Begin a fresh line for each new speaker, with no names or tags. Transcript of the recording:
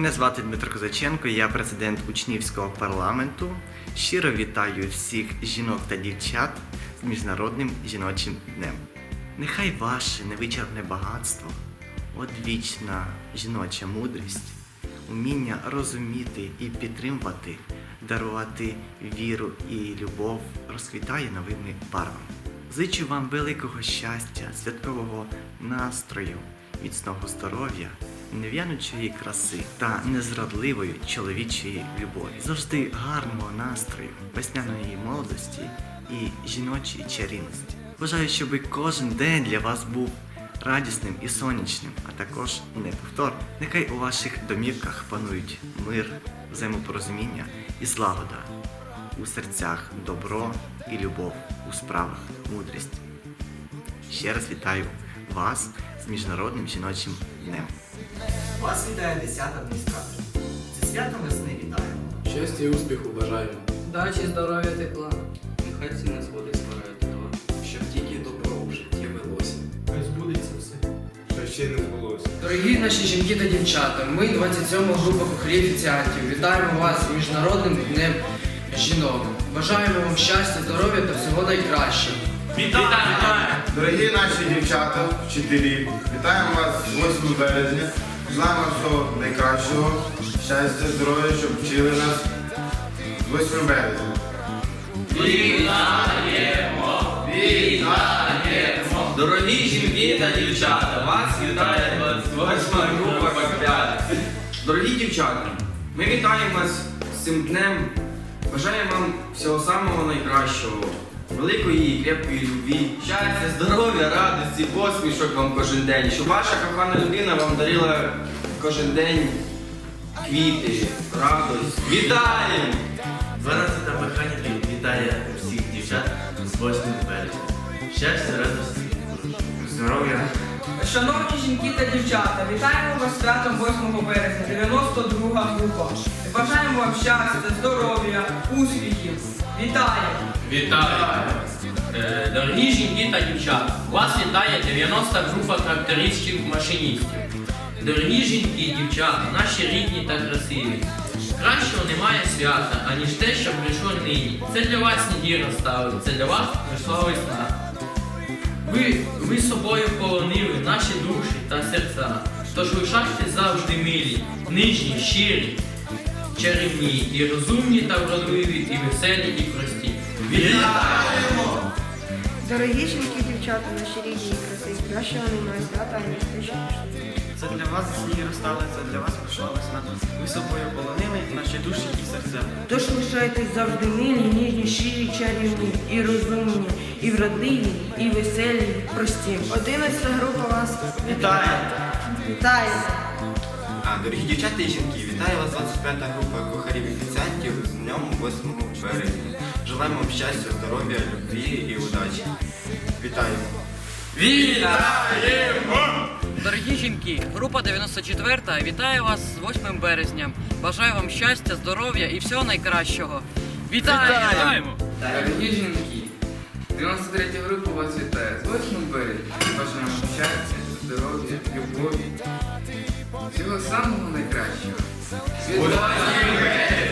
Мене звати Дмитро Козаченко, я президент учнівського парламенту. Щиро вітаю всіх жінок та дівчат з Міжнародним жіночим днем. Нехай ваше невичерпне багатство, одвічна жіноча мудрість, уміння розуміти і підтримувати, дарувати віру і любов розквітає новими барвами. Зичу вам великого щастя, святкового настрою, міцного здоров'я, нев'янучої краси та незрадливої чоловічої любові, завжди гарного настрою, весняної молодості і жіночої чарівності. Бажаю, щоб кожен день для вас був радісним і сонячним, а також неповторним. Нехай у ваших домівках панують мир, взаємопорозуміння і злагода. У серцях добро і любов, у справах мудрість. Ще раз вітаю вас з Міжнародним жіночим днем. Вас вітає 10 адміністратор. Зі святом весни вітаємо.
Щастя і успіху бажаємо.
Дачі, здоров'я, тепла.
Нехай ці незгоди збирають тепла.
Щоб тільки добро в житті велося.
Хай збудеться все, що ще не збулося.
Дорогі наші жінки та дівчата, ми 27 група кухарів офіціантів. Вітаємо вас з Міжнародним днем жінок. Бажаємо вам щастя, здоров'я та всього найкращого.
Дорогі наші дівчата, вчителі, вітаємо вас з 8 березня. Желаємо всього найкращого, щастя, здоров'я, щоб вчили нас з 8 березня. Вітаємо! Вітаємо!
Дорогі жінки та дівчата, вас вітає 28 група Бакпят. Дорогі дівчата, ми вітаємо вас з цим днем. Бажаємо вам всього самого найкращого, великої і крепкої любві, щастя, здоров'я, радості, посмішок вам кожен день, щоб ваша кохана людина вам дарила кожен день квіти, радость. Вітаємо!
12 механіки вітає всіх дівчат з 8 березня. Щастя, радості, здоров'я.
Шановні жінки та дівчата, вітаємо вас святом 8 березня, 92 група. Бажаємо вам щастя, здоров'я, успіхів. Вітаємо!
Вітаю! Е, Дорогі жінки та дівчата, вас вітає 90 група трактористів-машиністів. Дорогі жінки і дівчата, наші рідні та красиві. Кращого немає свята, аніж те, що прийшло нині. Це для вас неділя ставить, це для вас прийшла весна. Ви, ви собою полонили наші душі та серця. Тож лишайтесь завжди милі, нижні, щирі, чарівні, і розумні та вродливі, і веселі, і прості. Вітаємо!
Дорогі жінки, дівчата, наші рідні і красиві, свята, аніж те, що пішло.
Це для вас сніг розстали, це для вас прийшла весна. Ви собою полонили наші душі і серця.
Тож лишайтесь завжди милі, ніжні, щирі, чарівні, і розумні, і вродливі, і веселі, і прості.
11 група вас
Вітаю!
вітає.
А, дорогі дівчата і жінки, вітаю вас 25 група кухарів офіціантів з днем 8 березня. Желаємо вам щастя, здоров'я, любві і удачі. Вітаємо!
Дорогі жінки, група 94 вітає вас з 8 березня. Бажаю вам щастя, здоров'я і всього найкращого. Вітаємо! Дорогі жінки, 93 група вас вітає з 8 березня. Бажаємо щастя, здоров'я, любові. Всього самого найкращого. Вітаю!